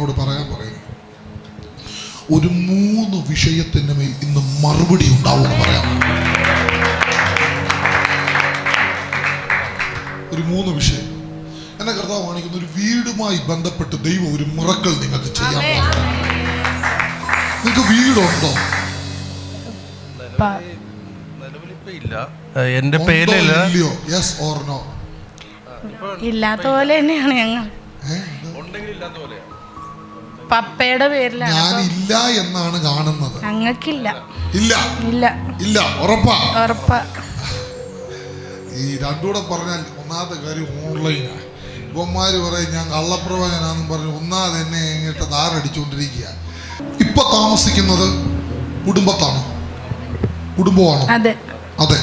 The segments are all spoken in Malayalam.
എന്നോട് പറയാൻ പറയുന്നു. ഒരു മൂന്ന് വിഷയത്തിന്റെ മേൽ ഇന്ന് മറുപടി ഉണ്ടാവും പറയാം. ഒരു മൂന്ന് വിഷയം. എന്നെ കർത്താവ് കാണിക്കുന്ന ഒരു വീടുമായി ബന്ധപ്പെട്ട് ദൈവം ഒരു മുറക്കൾ നിങ്ങൾക്ക് ചെയ്യാൻ നിങ്ങൾക്ക് വീടുണ്ടോ? എന്റെ ഇല്ലയോ? യെസ് ഓർ നോ ഇല്ലാത്ത പോലെ തന്നെയാണ് ഞങ്ങൾ. പപ്പയുടെ പേരിലാണ് ഞാൻ ഇല്ല എന്നാണ് കാണുന്നത്. അങ്ങക്കില്ല ഇല്ല. ഇല്ല. ഇല്ല. ഉറപ്പാ. ഉറപ്പാ. ഈ രണ്ടുകൂടെ പറഞ്ഞാൽ ഒന്നാമത്തെ കാര്യം ഓൺലൈനാണ് ഇവന്മാര് പറയും ഞാൻ കള്ളപ്രവചനാന്നും പറഞ്ഞു. ഒന്നാമത് എന്നെ ഇങ്ങോട്ട് ധാരടിച്ചുകൊണ്ടിരിക്കുക ഇപ്പൊ താമസിക്കുന്നത് കുടുംബത്താണ്. കുടുംബമാണ്? അതെ. അതെ.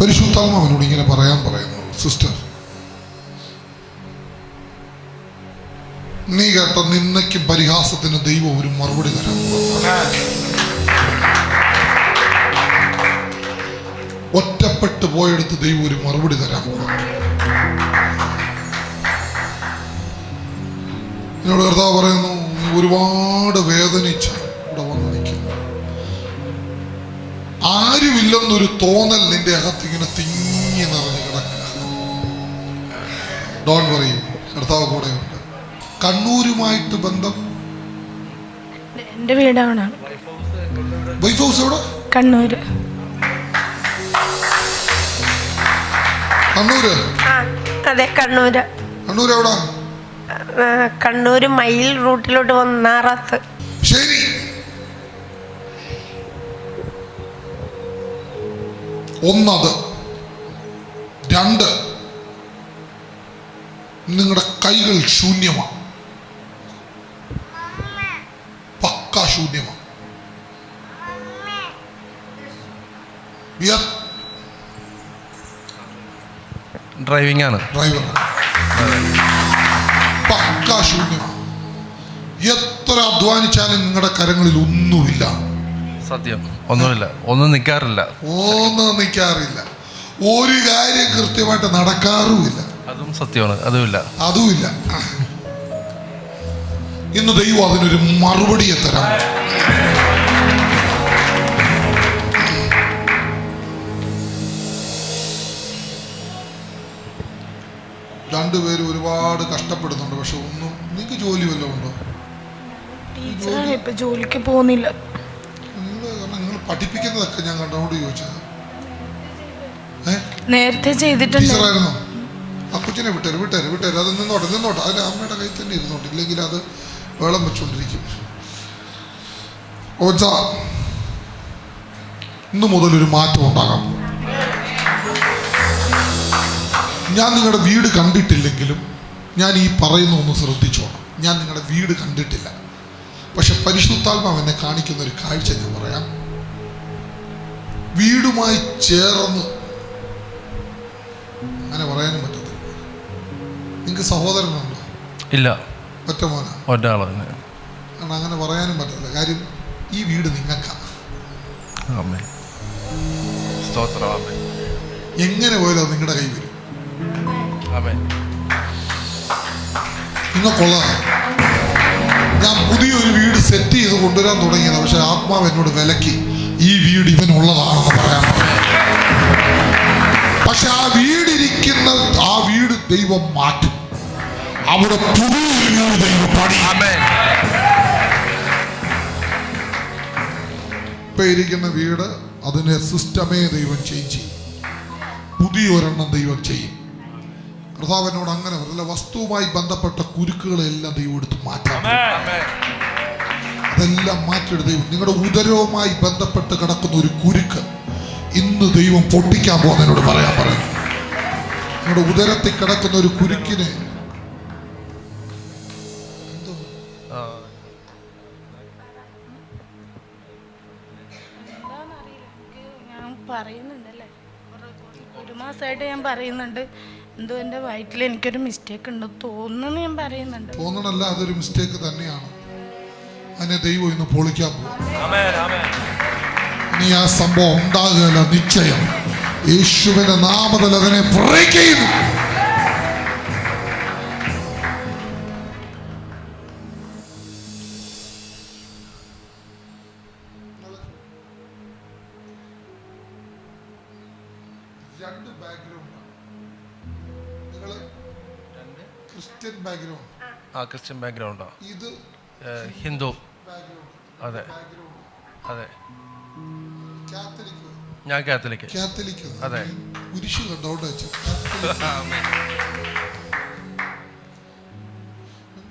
പരിശുദ്ധാത്മാവിനോട് ഇങ്ങനെ പറയാൻ പറയുന്നു സിസ്റ്റർ. നീ കേട്ട നിന്നയ്ക്കും പരിഹാസത്തിന് ദൈവം ഒരു മറുപടി തരാൻ. ഒറ്റപ്പെട്ടു പോയെടുത്ത് ദൈവം ഒരു മറുപടി തരാൻ. എന്നോട് കർത്താവ് പറയുന്നു ഒരുപാട് വേദനിച്ച ഇവിടെ വന്ന് നിൽക്കുന്നു ആരുമില്ലെന്നൊരു തോന്നൽ നിന്റെ അകത്ത് ഇങ്ങനെ തിങ്ങി നിറഞ്ഞു കിടക്കുക ഡോൺ പറയും കർത്താവ് കൂടെയുണ്ട് കണ്ണൂരുമായിട്ട് ബന്ധം? എന്റെ വീട് അവിടെ വൈഫ് ഹൗസ് എവിടെ? കണ്ണൂര്. കണ്ണൂര്? അതെ കണ്ണൂര്. കണ്ണൂർ എവിടെ? കണ്ണൂര് മയിൽ റൂട്ടിലോട്ട് വന്ന് നാറാത്ത് ശരി. ഒന്നത്. രണ്ട്. നിങ്ങളുടെ കൈകൾ ശൂന്യമാണ് ശൂന്യമാണ് ഡ്രൈവിംഗ് ആണ് ഡ്രൈവർ പക്ക ശൂന്യമാണ് എത്ര അധ്വാനിച്ചാലും നിങ്ങളുടെ കരങ്ങളിൽ ഒന്നുമില്ല. സത്യം. ഒന്നുമില്ല. ഒന്നും നിൽക്കാറില്ല ഒന്നും നിൽക്കാറില്ല ഒരു കാര്യം കൃത്യമായിട്ട് നടക്കാറുമില്ല. അതും സത്യമാണ്. അതുമില്ല. അതുമില്ല. ഇന്ന് ദൈവം അതിനൊരു മറുപടിയെ തരാം രണ്ടുപേരും ഒരുപാട് കഷ്ടപ്പെടുന്നുണ്ട് പക്ഷെ ഒന്നും നിങ്ങൾക്ക് ജോലി വല്ലതും ഉണ്ടോ? ഇപ്പൊ ജോലിക്ക് പോകുന്നില്ല. നിങ്ങൾ കാരണം നിങ്ങൾ പഠിപ്പിക്കുന്നതൊക്കെ ഞാൻ കണ്ടോട് ചോദിച്ചത്. നേരത്തെ ചെയ്തിട്ടുണ്ട്. ടീച്ചറായിരുന്നോ? ആ കൊച്ചിനെ വിട്ടേര് വിട്ടേര് വിട്ടേര്. അത് നിന്നോട്ടെ നിന്നോട്ടെ. അതിൽ അമ്മയുടെ കയ്യിൽ തന്നെ ഇരുന്നോട്ടെ. ഇല്ലെങ്കിൽ അത് വെള്ളം വെച്ചുകൊണ്ടിരിക്കും ഓച്ച ഇന്ന് മുതൽ ഒരു മാറ്റം ഉണ്ടാകാം. ഞാൻ നിങ്ങളുടെ വീട് കണ്ടിട്ടില്ലെങ്കിലും ഞാൻ ഈ പറയുന്ന ഒന്ന് ശ്രദ്ധിച്ചോണം. ഞാൻ നിങ്ങളുടെ വീട് കണ്ടിട്ടില്ല. പക്ഷെ പരിശുദ്ധാത്മാവ് എന്നെ കാണിക്കുന്ന ഒരു കാഴ്ച ഞാൻ പറയാം. വീടുമായി ചേർന്ന് അങ്ങനെ പറയാനും പറ്റത്തില്ല. നിങ്ങൾക്ക് സഹോദരനുണ്ടോ? ഇല്ല. ഒറ്റ മോന ഒരാൾ തന്നെ കാരണം അങ്ങനെ പറയാനും പറ്റില്ല കാര്യം ഈ വീട് നിങ്ങൾക്കാണ് ആമേ സ്തോത്രം ആമേ എങ്ങനെ പോയാലും അത് നിങ്ങളുടെ കൈ വരും. അമ്മേ നിങ്ങൾക്കുള്ളതാണ് ഞാൻ പുതിയൊരു വീട് സെറ്റ് ചെയ്ത് കൊണ്ടുവരാൻ തുടങ്ങിയത്. പക്ഷെ ആത്മാവ് എന്നോട് വിലക്കി ഈ വീട് ഇവനുള്ളതാണെന്ന് പറയാൻ പക്ഷെ ആ വീടിരിക്കുന്ന ആ വീട് ദൈവം മാറ്റും. അവിടെ പുതിയൊരു ഇപ്പൊ ഇരിക്കുന്ന വീട് അതിനെ സിസ്റ്റമേ ദൈവം ചേഞ്ച് ചെയ്യും. പുതിയൊരെണ്ണം ദൈവം ചെയ്യും. കർത്താവിനോട് അങ്ങനെ പറയില്ല വസ്തുവുമായി ബന്ധപ്പെട്ട കുരുക്കുകളെല്ലാം ദൈവം എടുത്ത് മാറ്റാം. അതെല്ലാം മാറ്റിയെടുത്ത് ദൈവം നിങ്ങളുടെ ഉദരവുമായി ബന്ധപ്പെട്ട് കിടക്കുന്ന ഒരു കുരുക്ക് ഇന്ന് ദൈവം പൊട്ടിക്കാൻ പോകുന്നതിനോട് പറയാൻ പറയും നിങ്ങളുടെ ഉദരത്തിൽ കിടക്കുന്ന ഒരു കുരുക്കിനെ പറയുന്നുണ്ടല്ലേ? ഒരു- ഒരു മാസമായിട്ട് ഞാൻ പറയുന്നുണ്ട്. എന്തോ എന്റെ വയറ്റിൽ എനിക്കൊരു മിസ്റ്റേക്ക് ഉണ്ട് തോന്നുന്നു ഞാൻ പറയുന്നുണ്ട്. തോന്നണല്ല അതൊരു മിസ്റ്റേക്ക് തന്നെയാണ്. അതിനെ ദൈവം ഇന്ന് പൊളിക്കാൻ പോകും. ഇനി ആ സംഭവം ഉണ്ടാകുകയല്ല നിശ്ചയം. യേശുവിന്റെ നാമത്തിൽ അതിനെ ബ്രേക്ക് ക്രിസ്ത്യൻ ബാക്ക്ഗ്രൗണ്ട്. ആ. ക്രിസ്ത്യൻ ബാക്ക്ഗ്രൗണ്ടോ? ഇത് ഹിന്ദു ബാക്ക്ഗ്രൗണ്ട്. അതെ. അതെ. ഞാൻ കാത്തലിക് കാത്തലിക് അതെ. കുരിശ് കണ്ടോണ്ട് വെച്ചു?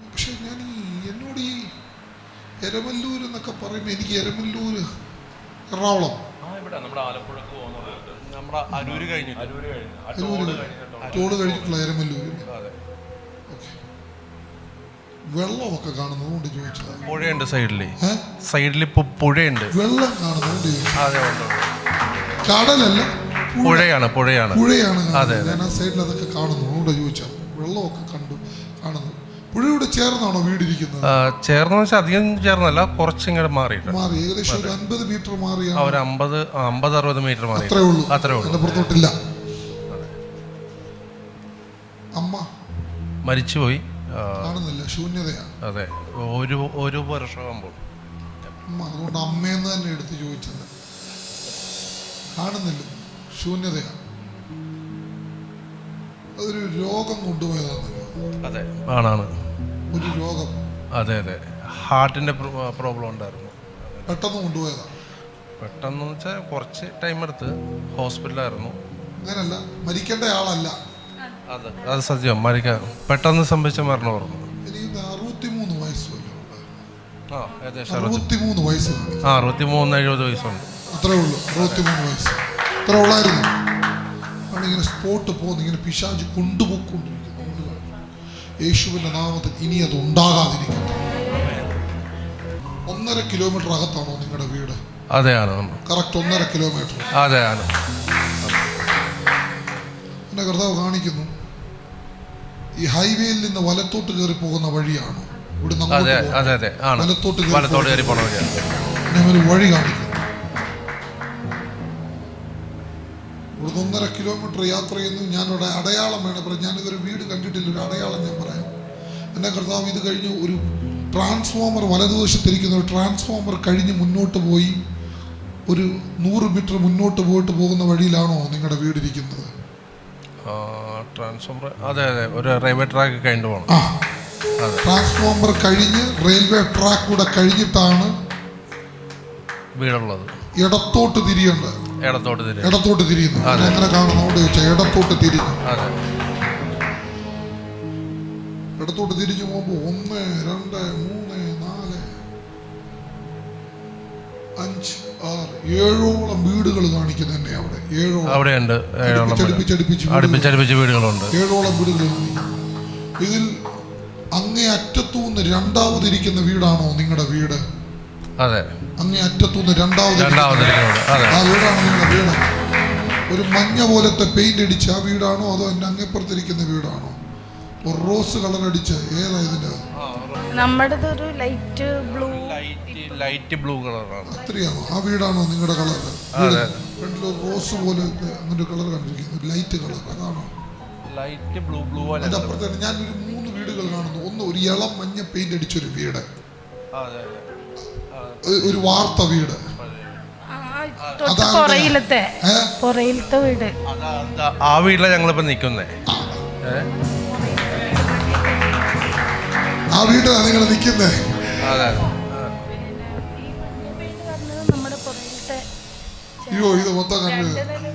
പക്ഷെ ഞാൻ ഈ എന്നോട് ഈ എരമല്ലൂർ എന്നൊക്കെ പറയുമ്പോൾ എനിക്ക് എരമല്ലൂർ എറണാകുളം. നമ്മുടെ അരൂര് കഴിഞ്ഞു. ടോൾ കഴിഞ്ഞിട്ടുള്ള എരമല്ലൂർ വെള്ളമൊക്കെ കാണുന്നതുകൊണ്ട് ചോദിച്ചത്. പുഴയുണ്ട് സൈഡിൽ സൈഡിൽ ഇപ്പോൾ പുഴയുണ്ട്. വെള്ളം കാണുന്നതുകൊണ്ട്. കടലല്ല? പുഴയാണ് പുഴയാണ്. പുഴയാണ് ഞാൻ ആ സൈഡിൽ അതൊക്കെ കാണുന്നു അതുകൊണ്ട് ചോദിച്ചാൽ വെള്ളമൊക്കെ കണ്ടു കാണുന്നു. പുഴയോട് ചേർന്നാണോ വീടിരിക്കുന്നത്? ചേർന്ന് വെച്ചാൽ അധികം ചേർന്നല്ല കുറച്ചിങ്ങോട്ട് മാറി മാറി ഏകദേശം ഒരു അൻപത് മീറ്റർ മാറി ഒരു അമ്പത് അമ്പത് അറുപത് മീറ്റർ മാറി അത്രേ ഉള്ളൂ. അത്രേ ഉള്ളൂ. പുറത്തോട്ടില്ല. മരിച്ചുപോയി. കാണുന്നില്ല ശൂന്യതയാണ് അതെ. ഒരു ഒരു വർഷമാകുമ്പോൾ അതുകൊണ്ട് അമ്മയെന്ന് തന്നെ എടുത്ത് ചോദിച്ചത്. കാണുന്നില്ല ശൂന്യതയാണ് അതൊരു രോഗം കൊണ്ടുപോയതാണ് അതെ ആണാണ്. ഒരു രോഗം. അതെ അതെ. ഹാർട്ടിന്റെ പ്രോബ്ലം ഉണ്ടായിരുന്നു. പെട്ടെന്ന് കൊണ്ടുപോയതാണ് പെട്ടെന്ന് വെച്ചാൽ കുറച്ച് ടൈം എടുത്ത് ഹോസ്പിറ്റലായിരുന്നു. അങ്ങനല്ല മരിക്കേണ്ട ആളല്ല. അത്. അത് സത്യം. മരിക്കാൻ പെട്ടെന്ന് സംഭവിച്ച മരണമായിരുന്നു എനിക്ക് അറുപത്തിമൂന്ന് വയസ്സല്ലേ ആ ഏകദേശം അറുപത്തി അറുപത്തിമൂന്ന് വയസ്സ് ആ അറുപത്തി മൂന്ന് എഴുപത് വയസ്സുണ്ട്. അത്രേ ഉള്ളൂ അറുപത്തിമൂന്ന് വയസ്സ്. അത്ര ഉള്ളായിരുന്നു. ആണ് ഇങ്ങനെ സ്പോട്ട് പോകുന്ന ഇങ്ങനെ പിശാജ് കൊണ്ടുപോയിക്കൊണ്ടിരിക്കുന്നു യേശുവിന്റെ യേശുവിന്റെ നാമത്തിൽ ഇനി അത് ഉണ്ടാകാതിരിക്കട്ടെ ഒന്നര കിലോമീറ്റർ അകത്താണോ നിങ്ങളുടെ വീട്? അതെയാണ് കറക്റ്റ് ഒന്നര കിലോമീറ്റർ അതെയാണ് എന്റെ കർത്താവ് കാണിക്കുന്നു ഈ ഹൈവേയിൽ നിന്ന് വലത്തോട്ട് കയറി പോകുന്ന വഴിയാണ് ഇവിടെ വലത്തോട്ട് കയറി പോകുന്ന വഴിയാണ്. ഒരു വഴി കാണിക്കുന്നു. ഇവിടുന്ന് ഒന്നര കിലോമീറ്റർ യാത്ര ചെയ്യുന്നു. ഞാനിവിടെ അടയാളം വേണം. പറയാം ഞാനിതൊരു വീട് കണ്ടിട്ടില്ല ഒരു അടയാളം ഞാൻ പറയാം. എന്നെ കർത്താവ് ഇത് കഴിഞ്ഞ് ഒരു ട്രാൻസ്ഫോമർ വലതുവശത്തിരിക്കുന്ന. ഒരു ട്രാൻസ്ഫോമർ കഴിഞ്ഞ് മുന്നോട്ട് പോയി. ഒരു നൂറ് മീറ്റർ മുന്നോട്ട് പോയിട്ട് പോകുന്ന വഴിയിലാണോ നിങ്ങളുടെ വീടിരിക്കുന്നത്? ട്രാൻസ്ഫോമർ അതെ അതെ ഒരു റെയിൽവേ ട്രാക്ക് കഴിഞ്ഞിട്ട് പോകണം ട്രാൻസ്ഫോമർ കഴിഞ്ഞ് റെയിൽവേ ട്രാക്ക് കൂടെ കഴിഞ്ഞിട്ടാണ് വീടുള്ളത്. ഇടത്തോട്ട് തിരിയേണ്ടത്. ഇടത്തോട്ട് തിരി ഇടത്തോട്ട് തിരിയുന്നു അങ്ങനെ കാണുന്നു? അവിടെ ചോദിച്ചാൽ ഇടത്തോട്ട് തിരിഞ്ഞു. അതെ. ഇടത്തോട്ട് തിരിഞ്ഞു പോകുമ്പോൾ ഒന്ന് രണ്ട് മൂന്ന് അഞ്ച് ആറ് ഏഴോളം വീടുകൾ കാണിക്കുന്നു തന്നെ അവിടെ. ഏഴോളം. അവിടെയുണ്ട്. അടുപ്പിച്ചടുപ്പിച്ച് വീടുകളുണ്ട്. ഏഴോളം വീടുകൾ ഇതിൽ അങ്ങേ അറ്റത്തുനിന്ന് രണ്ടാമതിരിക്കുന്ന വീടാണോ നിങ്ങളുടെ വീട്? അതെ. അങ്ങേ അറ്റത്തുനിന്ന് രണ്ടാമത് ആ വീടാണോ നിങ്ങളുടെ വീട്? ഒരു മഞ്ഞ പോലത്തെ പെയിന്റ് അടിച്ച ആ വീടാണോ അതോ എന്റെ അങ്ങേപ്പുറത്തിരിക്കുന്ന വീടാണോ? ഒരു റോസ് കളർ അടിച്ച് ഏതാ ഇതിന്റെ? ഒരു light blue light light blue കളറാണ്. അത്രയാണോ? ആ വീടാണോ നിങ്ങളുടെ കളർ ഒരു റോസ് പോലെ അങ്ങനെ കളർ കണ്ടിരിക്കുന്നു. ഒരു ലൈറ്റ് കളർ അതാണോ? ലൈറ്റ് ബ്ലൂ ബ്ലൂ പോലെ അതിന്റെ അപ്പുറത്ത് തന്നെ മൂന്ന് വീടുകൾ കാണുന്നു. ഒന്ന് ഒരു ഇളം മഞ്ഞ പെയിന്റ് അടിച്ചൊരു വീട്. അതെ അതെ. ഒ- ഒരു വാർത്ത വീട്. ആ വീട്ടിലാണ് ഞങ്ങളിപ്പോ നിക്കുന്നേ. ഏ? ആ വീട്ടിലാണ് നിങ്ങൾ നിൽക്കുന്നത് അയ്യോ ഇത് മൊത്തം കണ്ടത് വീട്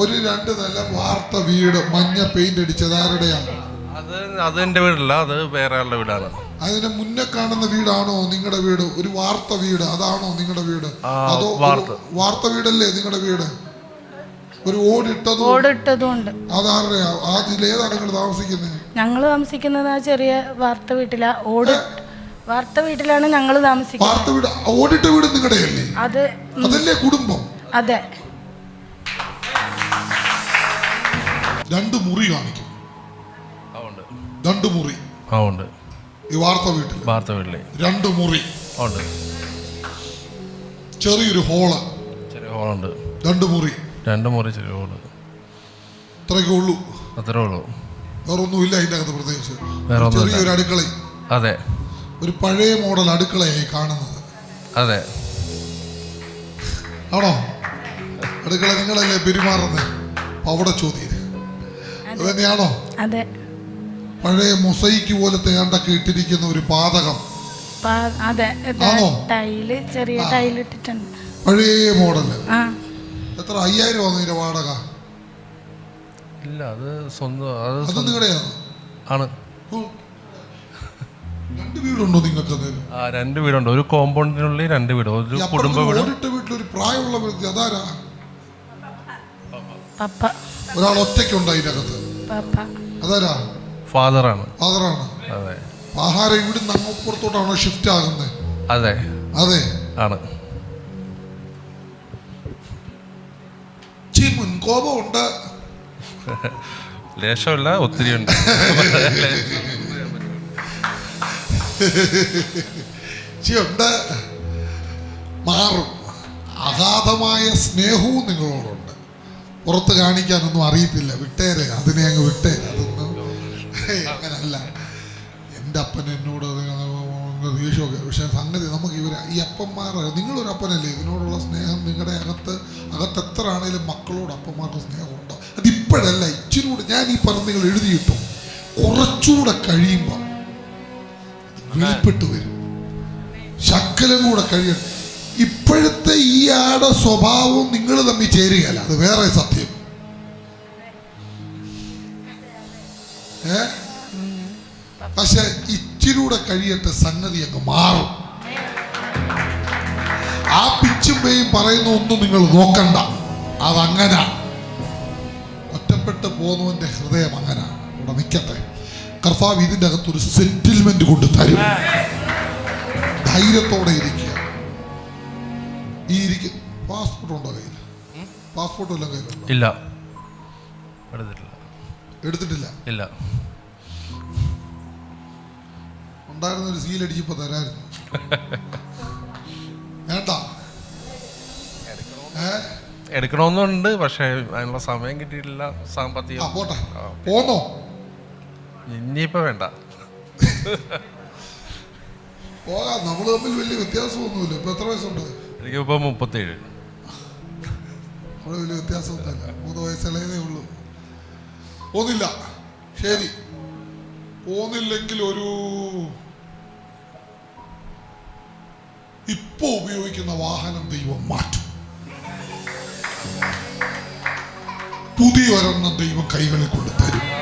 ഒരു രണ്ട് നില വാർത്ത വീട് മഞ്ഞ പെയിന്റ് അടിച്ചത് ആരുടെയാണ്? അത് അത് എന്റെ വീടല്ല അത് വേറെ ആളുടെ വീടാണ്. അതിന് മുന്നേ കാണുന്ന വീടാണോ നിങ്ങളുടെ വീട്? ഒരു വാർത്ത വീട് അതാണോ നിങ്ങളുടെ വീട്? അതോ വാർത്ത. വാർത്ത വീടല്ലേ നിങ്ങളുടെ വീട്? ഒരു ഓടിട്ടത് അതാരുടെയാ? അതിലേതാണ് നിങ്ങൾ താമസിക്കുന്നത് ഞങ്ങൾ താമസിക്കുന്നത് ആ ചെറിയ വാർത്ത വീട്ടിലാ. ഓടി വാർത്ത വീട്ടിലാണ് ഞങ്ങൾ താമസിക്കുന്നത്. വാർത്ത വീട് ഓടിട്ട വീട് നിങ്ങളുടെ അത് അതല്ലേ കുടുംബം? അതെ. രണ്ട് മുറി കാണിക്കും. ഉണ്ട്. രണ്ട് മുറി. ആ ഉണ്ട്. ഈ വാർത്ത വീട്ടിൽ വാർത്ത വീട്ടിൽ രണ്ട് മുറി. ഉണ്ട്. ചെറിയൊരു ഹോൾ. ചെറിയ ഹോളുണ്ട്. രണ്ട് മുറി. രണ്ട് മുറി ചെറിയ ഹോൾ ഇത്രയൊക്കെ ഉള്ളൂ. അത്രേ ഉള്ളൂ. വേറെ ഒന്നുമില്ല അതിന്റെ അകത്ത് പ്രത്യേകിച്ച്. ചെറിയൊരു അടുക്കള. അതെ. ഒരു പഴയ മോഡൽ അടുക്കളയായി കാണുന്നത്. അതെ. ആണോ? അടുക്കള നിങ്ങളല്ലേ പെരുമാറുന്നത് അവിടെ ചോദ്യം. അതന്നെയാണോ അതെ. പഴയ മൊസൈക്ക് പോലത്തെ ഏണ്ടൊക്കെ ഇട്ടിരിക്കുന്ന ഒരു പാതകം. അതെ? ടൈൽ ചെറിയ ടൈൽ ഇട്ടിട്ടുണ്ട്. പഴയ മോഡൽ. ആ. എത്ര അയ്യായിരം ആണോ ഇതിന്റെ വാടക? ഇല്ല അത് സ്വന്തം അത് അത് ആണ്. രണ്ട് വീടുണ്ടോ നിങ്ങൾക്ക് അന്നേരം ആ രണ്ട് വീടുണ്ട്. ഒരു കോമ്പൗണ്ടിനുള്ളിൽ രണ്ട് വീട് ഒരു കുടുംബ വീട്. ഓടിട്ട വീട്ടിലൊരു പ്രായമുള്ള വ്യക്തി അതാരാ? പപ്പ. ഒരാൾ ഒറ്റയ്ക്കുണ്ട് അതിനകത്ത്? പപ്പ. അതാരാ? ഫാദറാണ്. ഫാദറാണ്. അതെ. ആഹാരം ഇവിടുന്ന് അങ്ങപ്പുറത്തോട്ടാണോ ഷിഫ്റ്റ് ആകുന്നത് അതെ. അതെ. ആണ്. ചി മുൻകോപമുണ്ട് ലേശമല്ല ഒത്തിരി ഉണ്ട്. മാറും. അഗാധമായ സ്നേഹവും നിങ്ങളോടുണ്ട്. പുറത്ത് കാണിക്കാനൊന്നും അറിയത്തില്ല. വിട്ടേരെ അതിനെ അങ്ങ് വിട്ടേര്. അതൊന്നും അങ്ങനല്ല. എന്റെ അപ്പൻ എന്നോട് ദേഷ്യമൊക്കെ പക്ഷെ സംഗതി നമുക്ക് ഇവർ ഈ അപ്പന്മാർ നിങ്ങളൊരു അപ്പനല്ലേ? ഇതിനോടുള്ള സ്നേഹം നിങ്ങളുടെ അകത്ത് അകത്ത് എത്ര ആണെങ്കിലും മക്കളോട് അപ്പന്മാർക്ക് സ്നേഹമുണ്ടോ? അതിപ്പോഴല്ല ഇച്ചിരി കൂടെ ഞാൻ ഈ പറഞ്ഞ നിങ്ങൾ എഴുതിയിട്ടു. കുറച്ചുകൂടെ കഴിയുമ്പോൾ വെളിപ്പെട്ട് വരും. ശക്കലും കൂടെ കഴിയും ഇപ്പോഴത്തെ ഈ ആടെ സ്വഭാവം നിങ്ങൾ തമ്മിൽ ചേരുകയല്ല. അത് വേറെ സത്യം. ഏ? പക്ഷെ ഇച്ചിരൂടെ കഴിയട്ടെ സംഗതി അങ്ങ് മാറും. ആ പിച്ചും പേയും പറയുന്ന ഒന്നും നിങ്ങൾ നോക്കണ്ട. അതങ്ങനെ. ഒറ്റപ്പെട്ട് പോകുന്നവന്റെ ഹൃദയം അങ്ങനെ. ഇവിടെ നിൽക്കട്ടെ കർത്താവ് ഇതിന്റെ അകത്തൊരു സെറ്റിൽമെന്റ് കൊണ്ട് തരും. ധൈര്യത്തോടെ ഇരിക്കുക. ഈ ഇരിക്ക പാസ്പോർട്ട് ഉണ്ടോ കയ്യിൽ പാസ്പോർട്ട് എല്ലാം കയ്യിലുണ്ടോ? ഇല്ല. എടുത്തിട്ടില്ല. എടുത്തിട്ടില്ല? ഇല്ല. ഉണ്ടായിരുന്ന ഒരു സീൽ അടിച്ചപ്പോ തരായിരുന്നു. വേണ്ട. ഏ? എടുക്കണമെന്നുണ്ട് പക്ഷേ അതിനുള്ള സമയം കിട്ടിയിട്ടില്ല ആ സാമ്പത്തികം പോട്ടെ പോന്നോ ഇനിയിപ്പോ വേണ്ട. പോകാം. നമ്മൾ തമ്മിൽ വലിയ വ്യത്യാസമൊന്നുമില്ല. ഇപ്പൊ എത്ര വയസ്സുണ്ട്? എനിക്കിപ്പോ മുപ്പത്തേഴ്. അവിടെ വലിയ വ്യത്യാസമൊന്നുമില്ല. മൂന്ന് വയസ്സുള്ളതേ ഉള്ളൂ. പോന്നില്ല. ശരി. പോന്നില്ലെങ്കിൽ ഒരു ഇപ്പോ ഉപയോഗിക്കുന്ന വാഹനം ദൈവം മാറ്റും. പുതിയ ഒരെണ്ണം ദൈവം കൈകളിൽ കൊണ്ട് തരും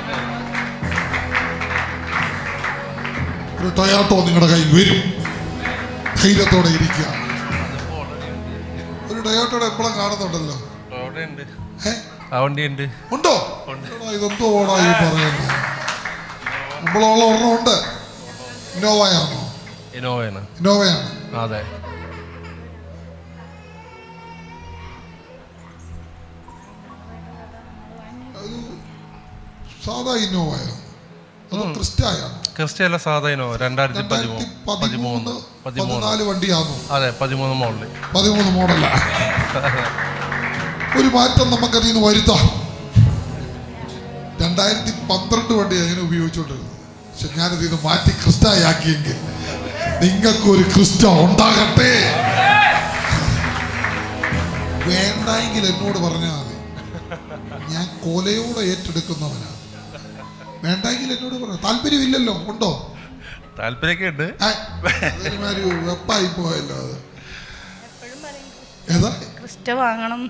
ഒരു ടൊയാട്ടോ നിങ്ങളുടെ കയ്യിൽ വരും. ധൈര്യത്തോടെ ഇരിക്കുക. ഒരു ടൊയാട്ടോടെ എപ്പോഴും കാണുന്നുണ്ടല്ലോ. ഉണ്ട്? ഇതെന്തോ ഓടാ ഈ പറയുന്നത്. നമ്മളോളം ഒരെണ്ണം ഉണ്ട്. ഇന്നോവയാണോ? ഇന്നോവയാണ്. ഇന്നോവയാണ്. അത്. സാധാ ഇന്നോവയാണ് ക്രിസ്ത്യല്ല സാധാ ഇന്നോവ രണ്ടായിരത്തി പതിമൂന്ന്. പതിമൂന്ന്. പതിമൂന്ന് വണ്ടിയാണോ അതെ പതിമൂന്ന് മോഡൽ പതിമൂന്ന് മോഡല. ഒരു മാറ്റം നമുക്കതിൽ നിന്ന് വരുത്താം. രണ്ടായിരത്തി പന്ത്രണ്ട് വണ്ടി അങ്ങനെ ഉപയോഗിച്ചുകൊണ്ടിരുന്നത് പക്ഷെ ഞാനതിൽ നിന്ന് മാറ്റി ക്രിസ്റ്റായാക്കിയെങ്കിൽ നിങ്ങൾക്കൊരു ക്രിസ്റ്റ ഉണ്ടാകട്ടെ. വേണ്ടെങ്കിൽ എന്നോട് പറഞ്ഞാൽ മതി. ഞാൻ കൊലയോടെ ഏറ്റെടുക്കുന്നവനാണ് വേണ്ടെങ്കിൽ എന്നോട് പറ. താല്പര്യമില്ലല്ലോ ഉണ്ടോ? താല്പര്യമൊക്കെ ഉണ്ട് വെപ്പായി പോയല്ലോ അത്. ഏതാ? ക്രിസ്റ്റ വാങ്ങണം.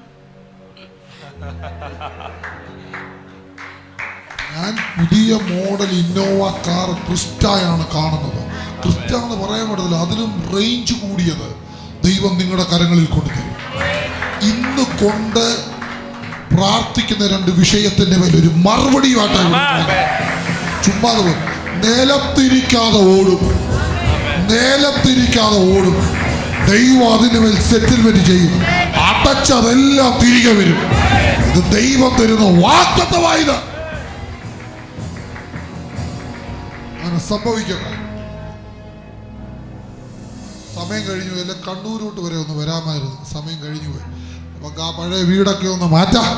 ഞാൻ പുതിയ മോഡൽ ഇന്നോവ കാർ ക്രിസ്റ്റായാണ് കാണുന്നത്. ക്രിസ്റ്റ എന്ന് പറയാൻ പറ്റത്തില്ല അതിലും റേഞ്ച് കൂടിയത് ദൈവം നിങ്ങളുടെ കരങ്ങളിൽ കൊണ്ടുതരും. ഇന്ന് കൊണ്ട് പ്രാർത്ഥിക്കുന്ന രണ്ട് വിഷയത്തിന്റെ മേലെ ഒരു മറുപടിയുമായിട്ടാണ് ഇവിടെ ചുമ്മാ നിലത്തിരിക്കാതെ ഓടും. നിലത്തിരിക്കാതെ ഓടും. ദൈവം അതിന്റെ മേൽ സെറ്റിൽമെന്റ് ചെയ്യും. അടച്ചതെല്ലാം തിരികെ വരും. ഇത് ദൈവം തരുന്ന വാക്തത്വമായത് അങ്ങനെ സംഭവിക്കട്ടെ. സമയം കഴിഞ്ഞു. അല്ല കണ്ണൂരോട്ട് വരെ ഒന്ന് വരാമായിരുന്നു. സമയം കഴിഞ്ഞു പോയി. നമുക്ക് ആ പഴയ വീടൊക്കെ ഒന്ന് മാറ്റാം.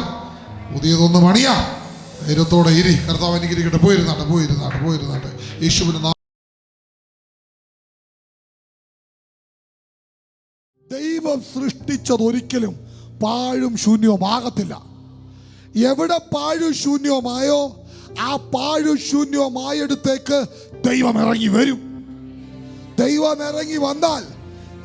പുതിയതൊന്ന് പണിയാം. ധൈര്യത്തോടെ ഇരി. കർത്താവ് എനിക്ക് ഇരിക്കട്ടെ പോയിരുന്നാട്ടെ പോയിരുന്നാട്ടെ. പോയിരുന്നാട്ടെ യേശുവിന് ദൈവം സൃഷ്ടിച്ചത് ഒരിക്കലും പാഴും ശൂന്യവുമാകത്തില്ല എവിടെ പാഴും ശൂന്യവുമായോ ആ പാഴും ശൂന്യവുമായെടുത്തേക്ക് ദൈവം ഇറങ്ങി വരും. ദൈവം ഇറങ്ങി വന്നാൽ